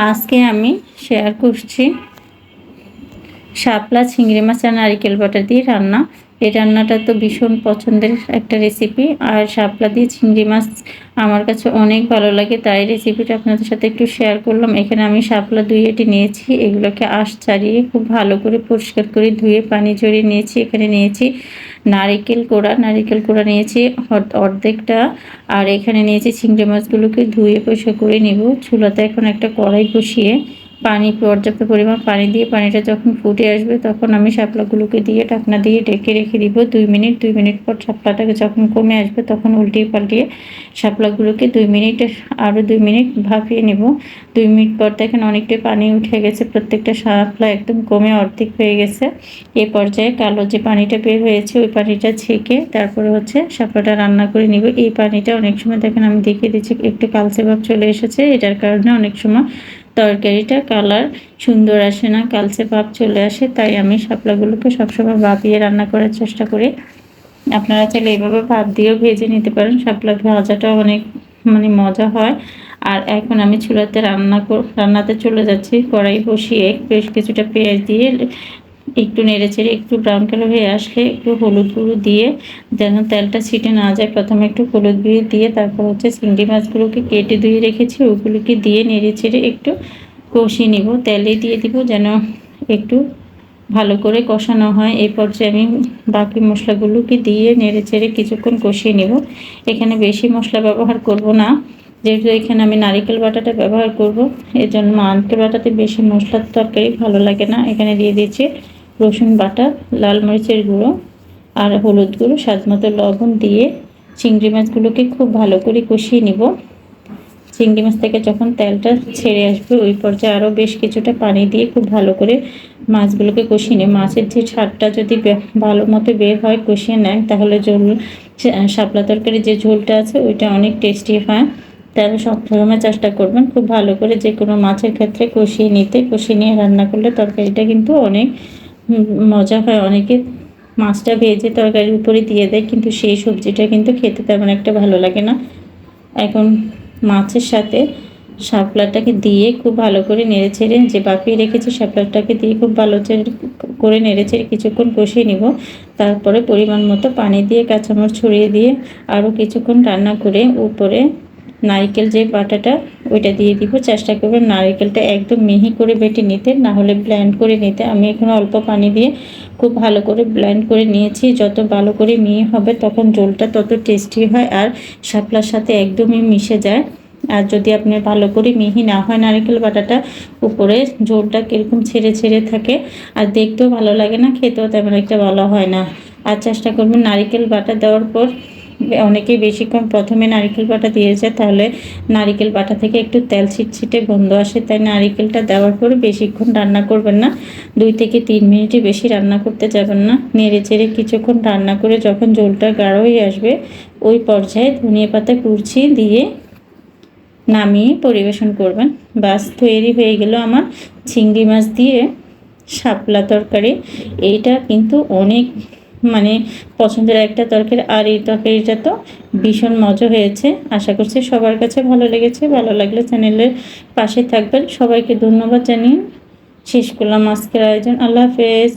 আজকে আমি শেয়ার করছি। শাপলা, চিংড়ি মাছ আর নারিকেল বাটা দিয়ে রান্না। এই রান্নাটা তো ভীষণ পছন্দের একটা রেসিপি আর শাপলা দিয়ে চিংড়ি মাছ আমার কাছে অনেক ভালো লাগে, তাই রেসিপিটা আপনাদের সাথে একটু শেয়ার করলাম। এখানে আমি শাপলা দুইয়েটি নিয়েছি, এগুলোকে আশ ছাড়িয়ে খুব ভালো করে পরিষ্কার করে ধুয়ে পানি ঝরিয়ে নিয়েছি, এখানে নিয়েছি নারিকেল কোড়া। নারিকেল কোড়া নিয়েছি অর্ধেকটা, আর এখানে নিয়েছি চিংড়ি মাছগুলোকে ধুয়ে পরিষ্কার করে নিব। চুলাতে এখন একটা কড়াই বসিয়ে পানি, পর্যাপ্ত পরিমাণ পানি দিয়ে পানিটা যখন ফুটে আসবে, তখন আমি শাপলাগুলোকে দিয়ে ঢাকনা দিয়ে ঢেকে রেখে দিব। দুই মিনিট দুই মিনিট পর শাপলাটাকে যখন কমে আসবে, তখন উল্টিয়ে পাল্টিয়ে শাপলাগুলোকে দুই মিনিট, আরও দুই মিনিট ভাপিয়ে নেব। দুই মিনিট পর দেখেন অনেকটাই পানি উঠে গেছে, প্রত্যেকটা শাপলা একদম কমে অর্ধেক হয়ে গেছে। এ পর্যায়ে কালো যে পানিটা বের হয়েছে, ওই পানিটা ছেঁকে তারপরে হচ্ছে শাপলাটা রান্না করে নিব। এই পানিটা অনেক সময় দেখেন আমি দেখিয়ে দিচ্ছি, একটু কালচে ভাব চলে এসেছে, এটার কারণে অনেক সময় তরকারিটা কালার সুন্দর আসে না, কালচে ভাব চলে আসে, তাই আমি শাপলাগুলোকে সবসময় ভাপিয়ে রান্না করার চেষ্টা করি। আপনারা চাইলে এইভাবে ভাত দিয়েও ভেজে নিতে পারেন, শাপলা ভাজাটা অনেক মানে মজা হয়। আর এখন আমি চুলাতে রান্না রান্নাতে চলে যাচ্ছি, কড়াই বসিয়ে বেশ কিছুটা পেঁয়াজ দিয়ে একটু নেড়ে চেড়ে একটু ব্রাউন কালার হয়ে আসলে একটু হলুদ গুঁড়ো দিয়ে যেন তেলটা ছিটে না যায়। প্রথমে একটু হলুদ গুঁড়ো দিয়ে তারপর হচ্ছে চিংড়ি মাছগুলোকে কেটে ধুয়ে রেখেছি, ওগুলোকে দিয়ে নেড়ে চেড়ে একটু কষিয়ে নিব। তেলে দিয়ে দিব যেন একটু ভালো করে কষানো হয়। এই পর্যায়ে আমি বাকি মশলাগুলোকে দিয়ে নেড়ে চেড়ে কিছুক্ষণ কষিয়ে নেব। এখানে বেশি মশলা ব্যবহার করব না। যেহেতু এখানে আমি নারিকেল বাটাটা ব্যবহার করব জন্য নারকেল বাটাতে বেশি মশলার তরকারি ভালো লাগে না। এখানে দিয়ে দিয়েছি রসুন বাটা, লাল মরিচের গুঁড়ো আর হলুদ গুঁড়ো স্বাদ মতো লবণ দিয়ে চিংড়ি মাছগুলোকে খুব ভালো করে কষিয়ে নিব। চিংড়ি মাছ থেকে যখন তেলটা ছেড়ে আসবে, ওই পর্যায়ে আরও বেশ কিছুটা পানি দিয়ে খুব ভালো করে মাছগুলোকে কষিয়ে নিই মাছের যে ছাড়টা যদি ভালো মতো বের হয়, কষিয়ে নেয় তাহলে ঝোল শাপলা তরকারি যে ঝোলটা আছে, ওইটা অনেক টেস্টি হয়। তাহলে সবসময় চেষ্টা করবেন। খুব ভালো করে যে কোনো মাছের ক্ষেত্রে কষিয়ে নিতে, কষিয়ে নিয়ে রান্না করলে তরকারিটা কিন্তু অনেক মজা হয় অনেকে। মাছটা ভেজে তরকারির উপরে দিয়ে দেয়, কিন্তু সেই সবজিটা কিন্তু খেতে তেমন একটা ভালো লাগে না। এখন মাছের সাথে শাপলাটাকে দিয়ে খুব ভালো করে নেড়ে ছেড়ে যে বাপিয়ে রেখেছি শাপলাটাকে দিয়ে খুব ভালো করে নেড়ে ছেড়ে কিছুক্ষণ কষিয়ে নিব। তারপরে পরিমাণ মতো পানি দিয়ে কাঁচামরিচ ছড়িয়ে দিয়ে আরও কিছুক্ষণ রান্না করে উপরে নারিকেল যে বাটাটা, ওইটা দিয়ে দিব। চেষ্টা করবেন নারিকেলটা একদম মিহি করে বেটে নিতে, না হলে ব্ল্যান্ড করে নিতে। আমি এখানে অল্প পানি দিয়ে খুব ভালো করে ব্ল্যান্ড করে নিয়েছি। যত ভালো করে মিহি হবে তখন জলটা তত টেস্টি হয় আর শাপলার সাথে একদমই মিশে যায়। আর যদি আপনার ভালো করে মিহি না হয় নারিকেল বাটাটা, উপরে ঝোলটা কীরকম ছেড়ে ছেড়ে থাকে আর দেখতেও ভালো লাগে না, খেতেও তেমন একটা ভালো হয় না। আর চেষ্টা করবেন নারিকেল বাটা দেওয়ার পর অনেকেই বেশিক্ষণ প্রথমে নারিকেল বাটা দিয়েছে, তাহলে নারিকেল বাটা থেকে একটু তেল ছিটছিটে গন্ধ আসে, তাই নারিকেলটা দেওয়ার পরে বেশিক্ষণ রান্না করবেন না। দুই থেকে তিন মিনিটে বেশি রান্না করতে যাবেন না। নেড়ে চেড়ে কিছুক্ষণ রান্না করে যখন জলটা গাঢ় হয়ে আসবে, ওই পর্যায়ে ধনিয়া পাতা কুড়ছি দিয়ে নামিয়ে পরিবেশন করবেন। বাস, তৈরি হয়ে গেল আমার চিংড়ি মাছ দিয়ে শাপলা তরকারি। এইটা কিন্তু অনেক মানে পছন্দের একটা তরকারি, আর এই তরকারিটা তো ভীষণ মজা হয়েছে। আশা করছি সবার কাছে ভালো লেগেছে। ভালো লাগলে চ্যানেলের পাশে থাকবেন। সবাইকে ধন্যবাদ জানিয়ে শেষ করলাম আজকের আয়োজন। আল্লাহ হাফেজ।